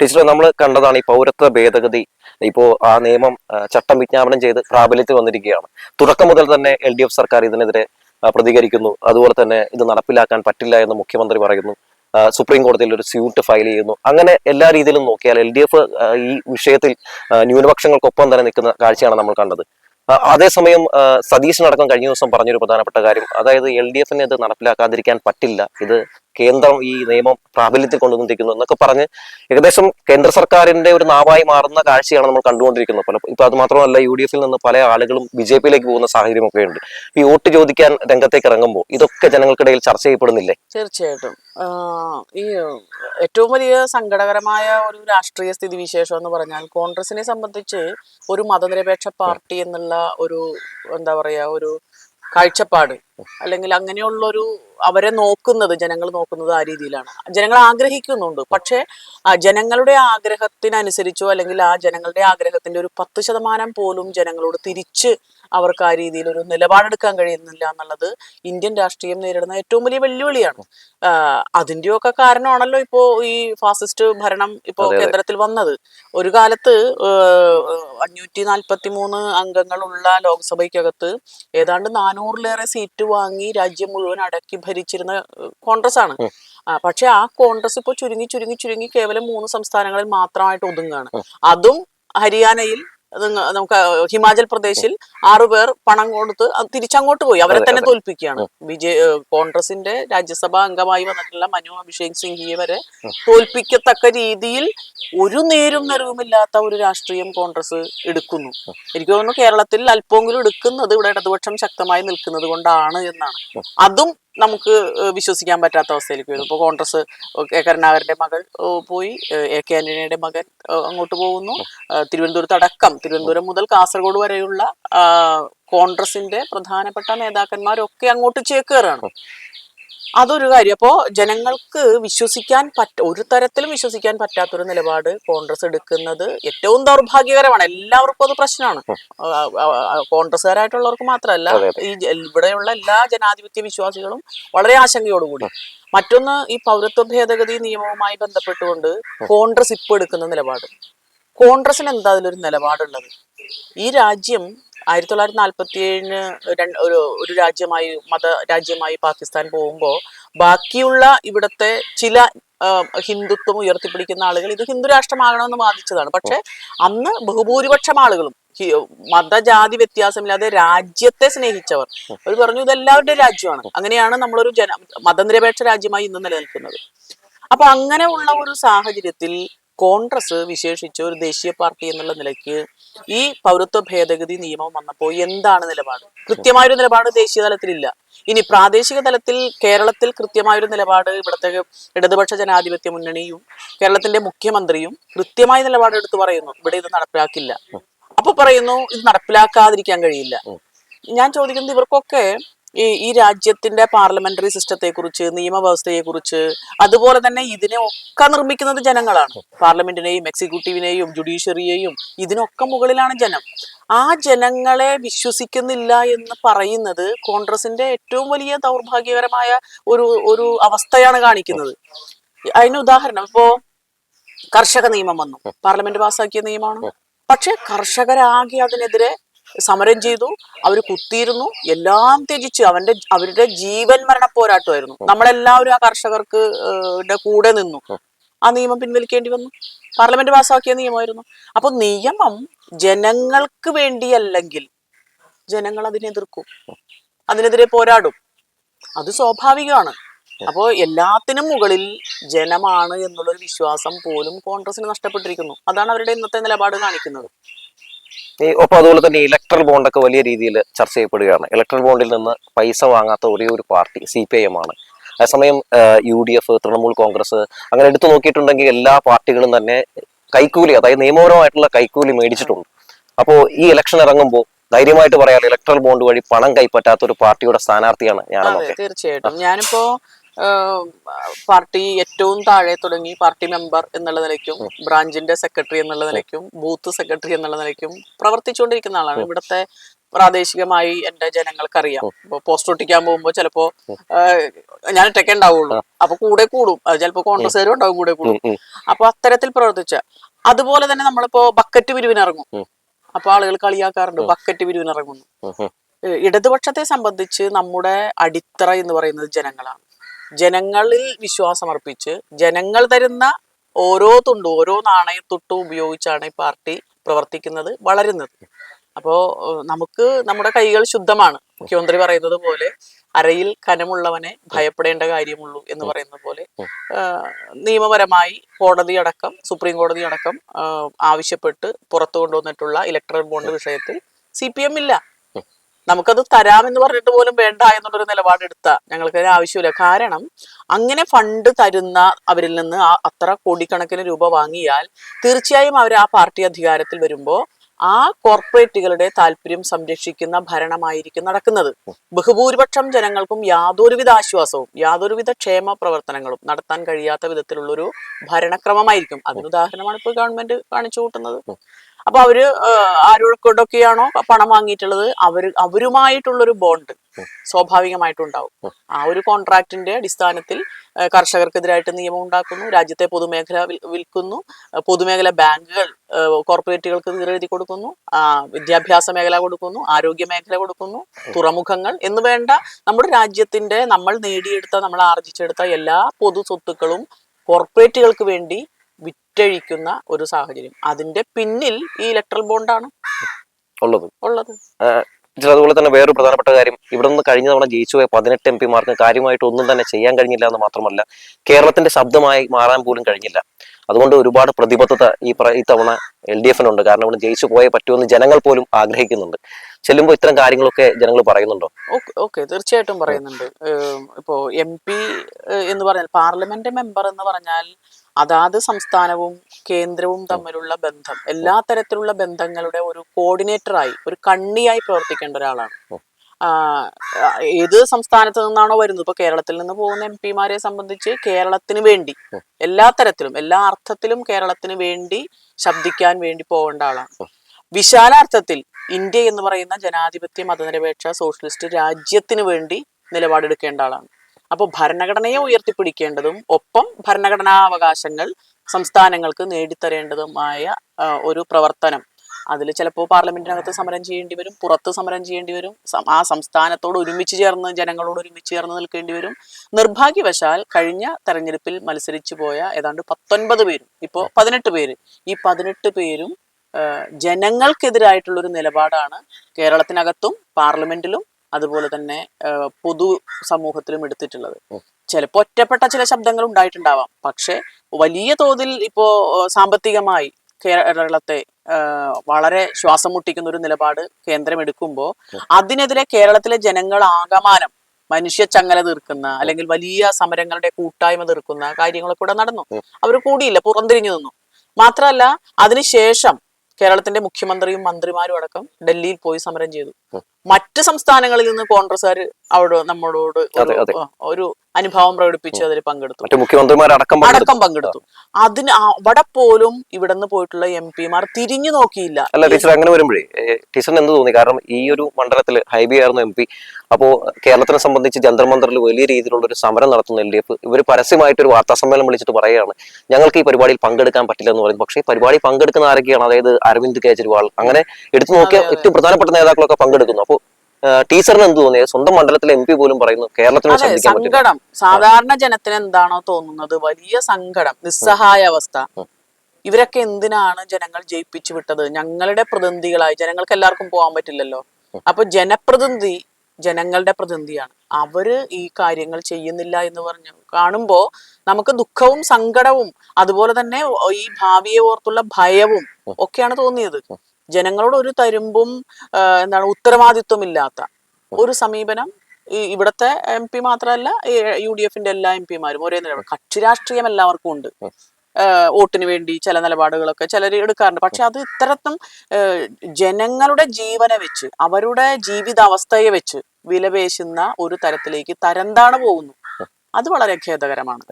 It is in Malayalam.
ടീച്ചർ നമ്മൾ കണ്ടതാണ് ഈ പൗരത്വ ഭേദഗതി. ഇപ്പോ ആ നിയമം ചട്ടം വിജ്ഞാപനം ചെയ്ത് പ്രാബല്യത്തിൽ വന്നിരിക്കുകയാണ്. തുടക്കം മുതൽ തന്നെ എൽ ഡി എഫ് സർക്കാർ ഇതിനെതിരെ പ്രതികരിക്കുന്നു. അതുപോലെ തന്നെ ഇത് നടപ്പിലാക്കാൻ പറ്റില്ല എന്ന് മുഖ്യമന്ത്രി പറയുന്നു. സുപ്രീം കോടതിയിൽ ഒരു സ്യൂട്ട് ഫയൽ ചെയ്യുന്നു. അങ്ങനെ എല്ലാ രീതിയിലും നോക്കിയാൽ എൽ ഡി എഫ് ഈ വിഷയത്തിൽ ന്യൂനപക്ഷങ്ങൾക്കൊപ്പം തന്നെ നിൽക്കുന്ന കാഴ്ചയാണ് നമ്മൾ കണ്ടത്. അതേസമയം സതീശനടക്കം കഴിഞ്ഞ ദിവസം പറഞ്ഞൊരു പ്രധാനപ്പെട്ട കാര്യം. അതായത് എൽ ഡി എഫിന് ഇത് നടപ്പിലാക്കാതിരിക്കാൻ പറ്റില്ല. ഇത് കേന്ദ്രം ഈ നിയമം പ്രാബല്യത്തിൽ കൊണ്ടുവന്നിരിക്കുന്നു എന്നൊക്കെ പറഞ്ഞ് ഏകദേശം കേന്ദ്ര സർക്കാരിന്റെ ഒരു നാവായി മാറുന്ന കാഴ്ചയാണ് നമ്മൾ കണ്ടുകൊണ്ടിരിക്കുന്നത്. പല ഇപ്പൊ അത് മാത്രമല്ല യു ഡി എഫിൽ നിന്ന് പല ആളുകളും ബി ജെ പിയിലേക്ക് പോകുന്ന സാഹചര്യമൊക്കെ ഉണ്ട് ഈ വോട്ട് ചോദിക്കാൻ രംഗത്തേക്ക് ഇറങ്ങുമ്പോൾ ഇതൊക്കെ ജനങ്ങൾക്കിടയിൽ ചർച്ച ചെയ്യപ്പെടുന്നില്ലേ? തീർച്ചയായിട്ടും. ഈ ഏറ്റവും വലിയ സങ്കടകരമായ ഒരു രാഷ്ട്രീയ സ്ഥിതിവിശേഷം എന്ന് പറഞ്ഞാൽ കോൺഗ്രസിനെ സംബന്ധിച്ച് ഒരു മതനിരപേക്ഷ പാർട്ടി എന്നുള്ള ഒരു എന്താ പറയാ ഒരു കാഴ്ചപ്പാട്. അല്ലെങ്കിൽ അങ്ങനെയുള്ളൊരു അവരെ നോക്കുന്നത് ജനങ്ങൾ നോക്കുന്നത് ആ രീതിയിലാണ്. ജനങ്ങൾ ആഗ്രഹിക്കുന്നുണ്ട്. പക്ഷേ ജനങ്ങളുടെ ആഗ്രഹത്തിനനുസരിച്ചോ അല്ലെങ്കിൽ ആ ജനങ്ങളുടെ ആഗ്രഹത്തിന്റെ ഒരു പത്ത് ശതമാനം പോലും ജനങ്ങളോട് തിരിച്ച് അവർക്ക് ആ രീതിയിൽ ഒരു നിലപാടെടുക്കാൻ കഴിയുന്നില്ല എന്നുള്ളത് ഇന്ത്യൻ രാഷ്ട്രീയം നേരിടുന്ന ഏറ്റവും വലിയ വെല്ലുവിളിയാണ്. അതിന്റെയൊക്കെ അതിന്റെയൊക്കെ കാരണമാണല്ലോ ഇപ്പോ ഈ ഫാസിസ്റ്റ് ഭരണം ഇപ്പോ. കേന്ദ്രത്തിൽ വന്നത്. ഒരു കാലത്ത് അഞ്ഞൂറ്റി നാൽപ്പത്തി മൂന്ന് അംഗങ്ങളുള്ള ലോക്സഭയ്ക്കകത്ത് ഏതാണ്ട് നാനൂറിലേറെ സീറ്റ് വാങ്ങി രാജ്യം മുഴുവൻ അടക്കി ഭരിച്ചിരുന്ന കോൺഗ്രസ് ആണ് പക്ഷെ ആ കോൺഗ്രസ് ഇപ്പോൾ ചുരുങ്ങി ചുരുങ്ങി ചുരുങ്ങി കേവലം മൂന്ന് സംസ്ഥാനങ്ങളിൽ മാത്രമായിട്ട് ഒതുങ്ങുകയാണ്. അതും ഹരിയാനയിൽ നമുക്ക് ഹിമാചൽ പ്രദേശിൽ ആറുപേർ പണം കൊടുത്ത് തിരിച്ചങ്ങോട്ട് പോയി. അവരെ തന്നെ. തോൽപ്പിക്കുകയാണ്. ബിജെ കോൺഗ്രസിന്റെ രാജ്യസഭാ അംഗമായി വന്നിട്ടുള്ള മനു അഭിഷേക് സിംഗിയെ വരെ തോൽപ്പിക്കത്തക്ക രീതിയിൽ ഒരു നേരും നിറവുമില്ലാത്ത ഒരു രാഷ്ട്രീയം കോൺഗ്രസ് എടുക്കുന്നു. എനിക്ക് തോന്നുന്നു കേരളത്തിൽ അല്പമെങ്കിലും എടുക്കുന്നത് ഇവിടെ ഇടതുപക്ഷം ശക്തമായി നിൽക്കുന്നത് കൊണ്ടാണ് എന്നാണ്. അതും നമുക്ക് വിശ്വസിക്കാൻ പറ്റാത്ത അവസ്ഥയിലേക്ക് വരും ഇപ്പോൾ കോൺഗ്രസ് കെ കരുണാകരന്റെ മകൾ പോയി എ കെ ആന്റണിയുടെ മകൻ അങ്ങോട്ട് പോകുന്നു. തിരുവനന്തപുരത്ത് അടക്കം തിരുവനന്തപുരം മുതൽ കാസർഗോഡ് വരെയുള്ള കോൺഗ്രസിന്റെ പ്രധാനപ്പെട്ട നേതാക്കന്മാരൊക്കെ അങ്ങോട്ട് ചേക്കേറാണ്. അതൊരു കാര്യം. അപ്പോൾ ജനങ്ങൾക്ക് വിശ്വസിക്കാൻ പറ്റ ഒരു തരത്തിലും വിശ്വസിക്കാൻ പറ്റാത്തൊരു നിലപാട് കോൺഗ്രസ് എടുക്കുന്നത് ഏറ്റവും ദൗർഭാഗ്യകരമാണ്. എല്ലാവർക്കും അത് പ്രശ്നമാണ്. കോൺഗ്രസ്സുകാരായിട്ടുള്ളവർക്ക് മാത്രമല്ല ഈ ഇവിടെയുള്ള എല്ലാ ജനാധിപത്യ വിശ്വാസികളും വളരെ ആശങ്കയോടുകൂടി. മറ്റൊന്ന് ഈ പൗരത്വ ഭേദഗതി നിയമവുമായി ബന്ധപ്പെട്ടുകൊണ്ട് കോൺഗ്രസ് ഇപ്പോൾ എടുക്കുന്ന നിലപാട്. കോൺഗ്രസിന് എന്താ അതിലൊരു നിലപാടുള്ളത്? ഈ രാജ്യം ആയിരത്തി തൊള്ളായിരത്തി നാൽപ്പത്തി ഏഴിന് ഒരു ഒരു രാജ്യമായി മത രാജ്യമായി പാകിസ്ഥാൻ പോകുമ്പോൾ ബാക്കിയുള്ള ഇവിടുത്തെ ചില ഹിന്ദുത്വം ഉയർത്തിപ്പിടിക്കുന്ന ആളുകൾ ഇത് ഹിന്ദു രാഷ്ട്രമാകണമെന്ന് വാദിച്ചതാണ്. പക്ഷെ അന്ന് ബഹുഭൂരിപക്ഷം ആളുകളും മതജാതി വ്യത്യാസമില്ലാതെ രാജ്യത്തെ സ്നേഹിച്ചവർ. അവർ പറഞ്ഞു ഇത് രാജ്യമാണ്. അങ്ങനെയാണ് നമ്മളൊരു ജന മതനിരപേക്ഷ രാജ്യമായി ഇന്ന് നിലനിൽക്കുന്നത്. അപ്പൊ അങ്ങനെ ഉള്ള ഒരു സാഹചര്യത്തിൽ കോൺഗ്രസ് വിശേഷിച്ച് ഒരു ദേശീയ പാർട്ടി എന്നുള്ള നിലയ്ക്ക് ഈ പൗരത്വ ഭേദഗതി നിയമം വന്നപ്പോൾ എന്താണ് നിലപാട്? കൃത്യമായൊരു നിലപാട് ദേശീയ തലത്തിലില്ല. ഇനി പ്രാദേശിക തലത്തിൽ കേരളത്തിൽ കൃത്യമായൊരു നിലപാട് ഇവിടുത്തെ ഇടതുപക്ഷ ജനാധിപത്യ മുന്നണിയും കേരളത്തിന്റെ മുഖ്യമന്ത്രിയും കൃത്യമായ നിലപാട് എടുത്തു പറയുന്നു. ഇവിടെ ഇത് നടപ്പിലാക്കില്ല. അപ്പൊ പറയുന്നു ഇത് നടപ്പിലാക്കാതിരിക്കാൻ കഴിയില്ല. ഞാൻ ചോദിക്കുന്നത് ഇവർക്കൊക്കെ ഈ ഈ രാജ്യത്തിന്റെ പാർലമെന്ററി സിസ്റ്റത്തെ കുറിച്ച് നിയമവ്യവസ്ഥയെ കുറിച്ച് അതുപോലെ തന്നെ ഇതിനെ ഒക്കെ നിർമ്മിക്കുന്നത് ജനങ്ങളാണ്. പാർലമെന്റിനെയും എക്സിക്യൂട്ടീവിനെയും ജുഡീഷ്യറിയെയും ഇതിനൊക്കെ മുകളിലാണ് ജനം. ആ ജനങ്ങളെ വിശ്വസിക്കുന്നില്ല എന്ന് പറയുന്നത് കോൺഗ്രസിന്റെ ഏറ്റവും വലിയ ദൗർഭാഗ്യകരമായ ഒരു ഒരു അവസ്ഥയാണ് കാണിക്കുന്നത്. അതിന് ഉദാഹരണം ഇപ്പോ കർഷക നിയമം വന്നു. പാർലമെന്റ് പാസ്സാക്കിയ നിയമമാണ്. പക്ഷെ കർഷകരാകെ അതിനെതിരെ സമരം ചെയ്തു. അവർ കുത്തിയിരുന്നു. എല്ലാം ത്യജിച്ച്. അവന്റെ അവരുടെ ജീവൻ മരണ പോരാട്ടമായിരുന്നു നമ്മളെല്ലാവരും ആ കർഷകർക്ക് കൂടെ നിന്നു. ആ നിയമം പിൻവലിക്കേണ്ടി വന്നു. പാർലമെന്റ് പാസ്സാക്കിയ നിയമമായിരുന്നു. അപ്പൊ നിയമം ജനങ്ങൾക്ക് വേണ്ടിയല്ലെങ്കിൽ ജനങ്ങൾ അതിനെ എതിർക്കും. അതിനെതിരെ പോരാടും. അത് സ്വാഭാവികമാണ്. അപ്പോൾ എല്ലാത്തിനും മുകളിൽ ജനമാണ് എന്നുള്ളൊരു വിശ്വാസം പോലും കോൺഗ്രസിന് നഷ്ടപ്പെട്ടിരിക്കുന്നു. അതാണ് അവരുടെ ഇന്നത്തെ നിലപാട് കാണിക്കുന്നത്. ഒപ്പം അതുപോലെ തന്നെ ഇലക്ട്രൽ ബോണ്ടൊക്കെ വലിയ രീതിയിൽ ചർച്ച ചെയ്യപ്പെടുകയാണ്. ഇലക്ട്രൽ ബോണ്ടിൽ നിന്ന് പൈസ വാങ്ങാത്ത ഒരേ ഒരു party C P I M ആണ്. അതേസമയം U D F Trinamool Congress അങ്ങനെ എടുത്തു നോക്കിയിട്ടുണ്ടെങ്കിൽ എല്ലാ പാർട്ടികളും തന്നെ കൈക്കൂലി അതായത് നിയമപരമായിട്ടുള്ള കൈക്കൂലി മേടിച്ചിട്ടുണ്ട്. അപ്പോൾ ഈ ഇലക്ഷൻ ഇറങ്ങുമ്പോൾ ധൈര്യമായിട്ട് പറയാം ഇലക്ട്രൽ ബോണ്ട് വഴി പണം കൈപ്പറ്റാത്ത ഒരു പാർട്ടിയുടെ സ്ഥാനാർത്ഥിയാണ് ഞാനെന്നൊക്കെ. തീർച്ചയായിട്ടും. ഞാനിപ്പോ പാർട്ടി ഏറ്റവും താഴെ തുടങ്ങി പാർട്ടി മെമ്പർ എന്നുള്ള നിലയ്ക്കും ബ്രാഞ്ചിന്റെ സെക്രട്ടറി എന്നുള്ള നിലയ്ക്കും ബൂത്ത് സെക്രട്ടറി എന്നുള്ള നിലയ്ക്കും പ്രവർത്തിച്ചുകൊണ്ടിരിക്കുന്ന ആളാണ്. ഇവിടുത്തെ പ്രാദേശികമായി എന്റെ ജനങ്ങൾക്കറിയാം. ഇപ്പൊ പോസ്റ്റ് ഒട്ടിക്കാൻ പോകുമ്പോൾ ചിലപ്പോ ഞാൻ ഒറ്റയ്ക്ക് ഉണ്ടാവുള്ളൂ. അപ്പൊ കൂടെ കൂടും. അത് ചിലപ്പോ കോൺഗ്രസ്സുകാരും ഉണ്ടാവും കൂടെ കൂടും. അപ്പൊ അത്തരത്തിൽ പ്രവർത്തിച്ച അതുപോലെ തന്നെ നമ്മളിപ്പോ ബക്കറ്റ് പിരിവിനിറങ്ങും. അപ്പൊ ആളുകൾ കളിയാക്കാറുണ്ട്. ബക്കറ്റ് പിരിവിനിറങ്ങുന്നു. ഇടതുപക്ഷത്തെ സംബന്ധിച്ച് നമ്മുടെ അടിത്തറ എന്ന് പറയുന്നത് ജനങ്ങളാണ്. ജനങ്ങളിൽ വിശ്വാസമർപ്പിച്ച് ജനങ്ങൾ തരുന്ന ഓരോ തുണ്ട് ഓരോ നാണയത്തുട്ടും ഉപയോഗിച്ചാണ് ഈ പാർട്ടി പ്രവർത്തിക്കുന്നത് വളരുന്നത്. അപ്പോ നമുക്ക് നമ്മുടെ കൈകൾ ശുദ്ധമാണ്. മുഖ്യമന്ത്രി പറയുന്നത് പോലെ അരയിൽ കനമുള്ളവനെ ഭയപ്പെടേണ്ട കാര്യമുള്ളൂ എന്ന് പറയുന്നത് പോലെ നിയമപരമായി കോടതി അടക്കം സുപ്രീം കോടതി അടക്കം ആവശ്യപ്പെട്ട് പുറത്തു കൊണ്ടുവന്നിട്ടുള്ള ഇലക്ട്രൽ ബോണ്ട് വിഷയത്തിൽ സി പി എം ഇല്ല. നമുക്കത് തരാമെന്ന് പറഞ്ഞിട്ട് പോലും വേണ്ട എന്നുള്ളൊരു നിലപാടെടുത്ത ഞങ്ങൾക്ക് അതിന് ആവശ്യമില്ല. കാരണം അങ്ങനെ ഫണ്ട് തരുന്ന അവരിൽ നിന്ന് ആ അത്ര കോടിക്കണക്കിന് രൂപ വാങ്ങിയാൽ തീർച്ചയായും അവർ ആ പാർട്ടി അധികാരത്തിൽ വരുമ്പോൾ ആ കോർപ്പറേറ്റുകളുടെ താല്പര്യം സംരക്ഷിക്കുന്ന ഭരണമായിരിക്കും നടക്കുന്നത്. ബഹുഭൂരിപക്ഷം ജനങ്ങൾക്കും യാതൊരുവിധ ആശ്വാസവും യാതൊരുവിധ ക്ഷേമ പ്രവർത്തനങ്ങളും നടത്താൻ കഴിയാത്ത വിധത്തിലുള്ളൊരു ഭരണക്രമമായിരിക്കും. അതിനുദാഹരണമാണ് ഇപ്പോൾ ഗവൺമെന്റ് കാണിച്ചു കൂട്ടുന്നത്. അപ്പൊ അവർ ആരോടൊക്കെയാണോ പണം വാങ്ങിയിട്ടുള്ളത്? അവർ അവരുമായിട്ടുള്ളൊരു ബോണ്ട് സ്വാഭാവികമായിട്ടുണ്ടാവും. ആ ഒരു കോൺട്രാക്റ്റിന്റെ അടിസ്ഥാനത്തിൽ കർഷകർക്കെതിരായിട്ട് നിയമം ഉണ്ടാക്കുന്നു രാജ്യത്തെ പൊതുമേഖല വിൽക്കുന്നു പൊതുമേഖല ബാങ്കുകൾ കോർപ്പറേറ്റുകൾക്ക് എഴുതി കൊടുക്കുന്നു വിദ്യാഭ്യാസ മേഖല കൊടുക്കുന്നു ആരോഗ്യ മേഖല കൊടുക്കുന്നു തുറമുഖങ്ങൾ എന്ന് വേണ്ട നമ്മുടെ രാജ്യത്തിന്റെ നമ്മൾ നേടിയെടുത്ത നമ്മൾ ആർജിച്ചെടുത്ത എല്ലാ പൊതു സ്വത്തുക്കളും കോർപ്പറേറ്റുകൾക്ക് വേണ്ടി വിറ്റഴിക്കുന്ന ഒരു സാഹചര്യം. അതിന്റെ പിന്നിൽ ഈ ഇലക്ട്രൽ ബോണ്ടാണ് ഉള്ളത്. ഉള്ളത്. അതുപോലെ തന്നെ വേറൊരു പ്രധാനപ്പെട്ട കാര്യം. ഇവിടെ നിന്ന് കഴിഞ്ഞ തവണ ജയിച്ചു പോയ പതിനെട്ട് എം പിമാർക്ക് കാര്യമായിട്ട് ഒന്നും തന്നെ ചെയ്യാൻ കഴിഞ്ഞില്ല എന്ന് മാത്രമല്ല കേരളത്തിന്റെ ശബ്ദമായി മാറാൻ പോലും കഴിഞ്ഞില്ല. അതുകൊണ്ട് ഒരുപാട് പ്രതിബദ്ധത ഈ ഇത്തവണ എൽ ഡി എഫിനുണ്ട്. കാരണം ഇവിടെ ജയിച്ചു പോയേ പറ്റുമെന്ന് ജനങ്ങൾ പോലും ആഗ്രഹിക്കുന്നുണ്ട്. ചെല്ലുമ്പോൾ ഇത്തരം കാര്യങ്ങളൊക്കെ ജനങ്ങൾ പറയുന്നുണ്ടോ? ഓക്കെ തീർച്ചയായിട്ടും പറയുന്നുണ്ട്. ഇപ്പോ എം പി എന്ന് പറഞ്ഞാൽ പാർലമെന്റ് മെമ്പർ എന്ന് പറഞ്ഞാൽ അതാത് സംസ്ഥാനവും കേന്ദ്രവും തമ്മിലുള്ള ബന്ധം. എല്ലാ തരത്തിലുള്ള ബന്ധങ്ങളുടെ ഒരു കോർഡിനേറ്ററായി ഒരു കണ്ണിയായി പ്രവർത്തിക്കേണ്ട ഒരാളാണ്. ഏത് സംസ്ഥാനത്ത് നിന്നാണോ വരുന്നത്? ഇപ്പൊ കേരളത്തിൽ നിന്ന് പോകുന്ന എം പിമാരെ സംബന്ധിച്ച് കേരളത്തിന് വേണ്ടി എല്ലാ തരത്തിലും എല്ലാ അർത്ഥത്തിലും കേരളത്തിന് വേണ്ടി ശബ്ദിക്കാൻ വേണ്ടി പോകേണ്ട ആളാണ്. വിശാലാർത്ഥത്തിൽ ഇന്ത്യ എന്ന് പറയുന്ന ജനാധിപത്യ മതനിരപേക്ഷ സോഷ്യലിസ്റ്റ് രാജ്യത്തിന് വേണ്ടി നിലപാടെടുക്കേണ്ട ആളാണ്. അപ്പോൾ ഭരണഘടനയെ ഉയർത്തിപ്പിടിക്കേണ്ടതും ഒപ്പം ഭരണഘടനാ അവകാശങ്ങൾ സംസ്ഥാനങ്ങൾക്ക് നേടിത്തരേണ്ടതുമായ ഒരു പ്രവർത്തനം അതിൽ ചിലപ്പോൾ പാർലമെന്റിനകത്ത് സമരം ചെയ്യേണ്ടി വരും പുറത്ത് സമരം ചെയ്യേണ്ടി വരും ആ സംസ്ഥാനത്തോട് ഒരുമിച്ച് ചേർന്ന് ജനങ്ങളോട് ഒരുമിച്ച് ചേർന്ന് നിൽക്കേണ്ടി വരും. നിർഭാഗ്യവശാൽ കഴിഞ്ഞ തെരഞ്ഞെടുപ്പിൽ മത്സരിച്ചു പോയ ഏതാണ്ട് പത്തൊൻപത് പേരും ഇപ്പോൾ പതിനെട്ട് പേര്. ഈ പതിനെട്ട് പേരും ജനങ്ങൾക്കെതിരായിട്ടുള്ള ഒരു നിലപാടാണ് കേരളത്തിനകത്തും പാർലമെന്റിലും അതുപോലെ തന്നെ പൊതു സമൂഹത്തിലും എടുത്തിട്ടുള്ളത്. ചിലപ്പോൾ ഒറ്റപ്പെട്ട ചില ശബ്ദങ്ങൾ ഉണ്ടായിട്ടുണ്ടാവാം. പക്ഷെ വലിയ തോതിൽ ഇപ്പോ സാമ്പത്തികമായി കേരളത്തെ വളരെ ശ്വാസം മുട്ടിക്കുന്ന ഒരു നിലപാട് കേന്ദ്രം എടുക്കുമ്പോൾ അതിനെതിരെ കേരളത്തിലെ ജനങ്ങൾ ആകമാനം മനുഷ്യ ചങ്ങല തീർക്കുന്ന അല്ലെങ്കിൽ വലിയ സമരങ്ങളുടെ കൂട്ടായ്മ തീർക്കുന്ന കാര്യങ്ങളൊക്കെ ഇവിടെ നടന്നു. അവർ കൂടിയില്ല പുറംതിരിഞ്ഞു നിന്നു. മാത്രമല്ല അതിനുശേഷം കേരളത്തിന്റെ മുഖ്യമന്ത്രിയും മന്ത്രിമാരും അടക്കം ഡൽഹിയിൽ പോയി സമരം ചെയ്തു. മറ്റ് സംസ്ഥാനങ്ങളിൽ നിന്ന് കോൺഗ്രസ്സുകാർ അവിടെ നമ്മളോട് ഒരു- അനുഭവം പ്രകടിപ്പിച്ച് അതിൽ പങ്കെടുത്തു. മുഖ്യമന്ത്രിമാരടക്കം. അടക്കം പങ്കെടുത്തു. അതിന് അവിടെ പോലും ഇവിടെ നിന്ന് പോയിട്ടുള്ള എം പിമാർ തിരിഞ്ഞു നോക്കിയില്ല. അല്ല ടീച്ചർ അങ്ങനെ വരുമ്പോഴേ ടീച്ചർ ടീച്ചറിന് എന്ത് തോന്നി? കാരണം ഈ ഒരു മണ്ഡലത്തിൽ ഹൈബി ആയിരുന്നു എം പി. അപ്പോ കേരളത്തിനെ സംബന്ധിച്ച് ജന്തർമന്ത്രിൽ വലിയ രീതിയിലുള്ള ഒരു സമരം നടത്തുന്ന എൽ ഡി എഫ് ഇവർ പരസ്യമായിട്ട് ഒരു വാർത്താ സമ്മേളനം വിളിച്ചിട്ട് പറയുകയാണ് ഞങ്ങൾക്ക് ഈ പരിപാടിയിൽ പങ്കെടുക്കാൻ പറ്റില്ല എന്ന് പറയുന്നത് പക്ഷേ ഈ പരിപാടി പങ്കെടുക്കുന്ന ആരൊക്കെയാണ്? അതായത് അരവിന്ദ് കെജ്രിവാൾ. അങ്ങനെ എടുത്തു നോക്കിയ. ഏറ്റവും പ്രധാനപ്പെട്ട നേതാക്കളൊക്കെ പങ്കെടുക്കുന്നു അപ്പോൾ ടീച്ചറിന് എന്ത് തോന്നിയത് സ്വന്തം മണ്ഡലത്തിലെ എം പി പോലും പറയുന്നു കേരളത്തിന് സങ്കടം. സാധാരണ ജനത്തിന് എന്താണോ തോന്നുന്നത്? വലിയ സങ്കടം. നിസ്സഹായ അവസ്ഥ. ഇവരൊക്കെ എന്തിനാണ് ജനങ്ങൾ ജയിപ്പിച്ചു വിട്ടത്? ഞങ്ങളുടെ പ്രതിനിധികളായി ജനങ്ങൾക്ക് എല്ലാവർക്കും പോകാൻ പറ്റില്ലല്ലോ. അപ്പൊ ജനപ്രതിനിധി ജനങ്ങളുടെ പ്രതിനിധിയാണ്. അവർ ഈ കാര്യങ്ങൾ ചെയ്യുന്നില്ല എന്ന് പറഞ്ഞു കാണുമ്പോ നമുക്ക് ദുഃഖവും സങ്കടവും അതുപോലെ തന്നെ ഈ ഭാവിയെ ഓർത്തുള്ള ഭയവും ഒക്കെയാണ് തോന്നിയത്. ജനങ്ങളോട് ഒരു തരുമ്പും എന്താണ് ഉത്തരവാദിത്വമില്ലാത്ത ഒരു സമീപനം ഈ ഇവിടുത്തെ എം പി മാത്രമല്ല യു ഡി എഫിന്റെ എല്ലാ എം പിമാരും ഒരേ നിലപാട് കക്ഷി രാഷ്ട്രീയം എല്ലാവർക്കും ഉണ്ട്. വോട്ടിന് വേണ്ടി ചില നിലപാടുകളൊക്കെ ചിലർ എടുക്കാറുണ്ട്. പക്ഷെ അത് ഇത്തരത്തും ജനങ്ങളുടെ ജീവനെ വെച്ച് അവരുടെ ജീവിതാവസ്ഥയെ വെച്ച് വിലപേശുന്ന ഒരു തരത്തിലേക്ക് തരംതാണ് പോകുന്നു. അത് വളരെ ഖേദകരമാണ്.